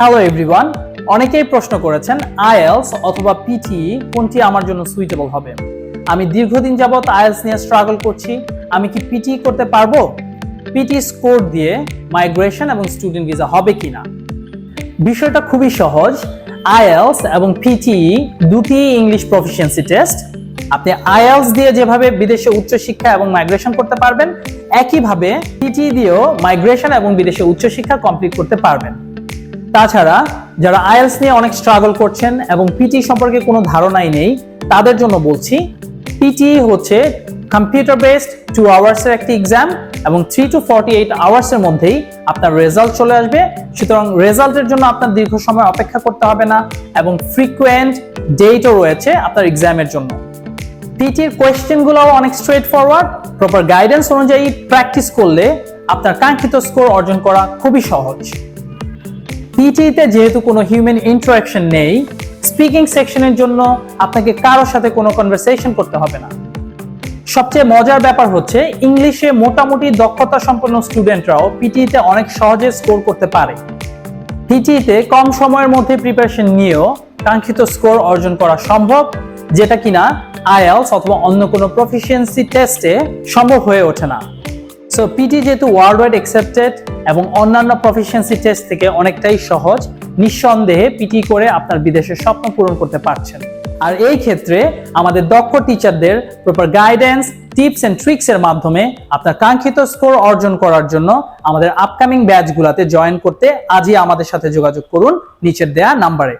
Hello everyone অনেকেই প্রশ্ন করেছেন, আইএলস অথবা পিটি কোনটি আমার জন্য সুইটেবল হবে? আমি দীর্ঘদিন যাবত আইএলস নিয়ে স্ট্রাগল করছি। আমি কি পিটি করতে পারব? পিটি স্কোর দিয়ে মাইগ্রেশন এবং স্টুডেন্ট ভিসা হবে কিনা? বিষয়টা খুবই সহজ। আইএলস এবং পিটি দুটি ইংলিশ প্রফিসিয়েন্সি টেস্ট আপনি আইএলস দিয়ে যেভাবে বিদেশে উচ্চশিক্ষা এবং মাইগ্রেশন করতে পারবেন, একইভাবে পিটি দিয়েও মাইগ্রেশন এবং বিদেশে উচ্চশিক্ষা কমপ্লিট করতে পারবেন। তাছাড়া যারা আইএলস নিয়ে অনেক স্ট্রাগল করছেন এবং পিটি সম্পর্কে কোনো ধারণাই নেই, তাদের জন্য বলছি পিটি হচ্ছে কম্পিউটার বেসড টু আওয়ার্সের একটি এক্সাম এবং থ্রি টু ফর্টি এইট আওয়ার্সের মধ্যেই আপনার রেজাল্ট চলে আসবে। সুতরাং রেজাল্টের জন্য আপনার দীর্ঘ সময় অপেক্ষা করতে হবে না এবং ফ্রিকুয়েন্ট ডেটও রয়েছে আপনার এক্সামের জন্য। পিটির কোয়েশ্চেনগুলোও অনেক স্ট্রেট ফরওয়ার্ড প্রপার গাইডেন্স অনুযায়ী প্র্যাকটিস করলে আপনার কাঙ্ক্ষিত স্কোর অর্জন করা খুবই সহজ। পিটিতে যেহেতু কোনো হিউম্যান ইন্টারাকশন নেই স্পিকিং সেকশনের জন্য আপনাকে কারোর সাথে কোনো কনভারসেশন করতে হবে না। সবচেয়ে মজার ব্যাপার হচ্ছে ইংলিশে মোটামুটি দক্ষতা সম্পন্ন স্টুডেন্টরাও পিটিতে অনেক সহজে স্কোর করতে পারে। পিটিতে কম সময়ের মধ্যে প্রিপারেশন নিয়েও কাঙ্ক্ষিত স্কোর অর্জন করা সম্ভব, যেটা কিনা আইএলস অথবা অন্য কোনো প্রফিসিয়েন্সি টেস্টে সম্ভব হয়ে ওঠে না। সো পিটি যেহেতু ওয়ার্ল্ড ওয়াইড অ্যাকসেপ্টেড এবং অন্যান্য প্রফিসিয়েন্সি টেস্ট থেকে অনেকটাই সহজ, নিঃসন্দেহে পিটি করে আপনার বিদেশের স্বপ্ন পূরণ করতে পারছেন। আর এই ক্ষেত্রে আমাদের দক্ষ টিচারদের proper guidance tips and tricks এর মাধ্যমে আপনার কাঙ্ক্ষিত স্কোর অর্জন করার জন্য আমাদের আপকামিং ব্যাচগুলোতে জয়েন করতে আজই আমাদের সাথে যোগাযোগ করুন নিচের দেয়া নাম্বারে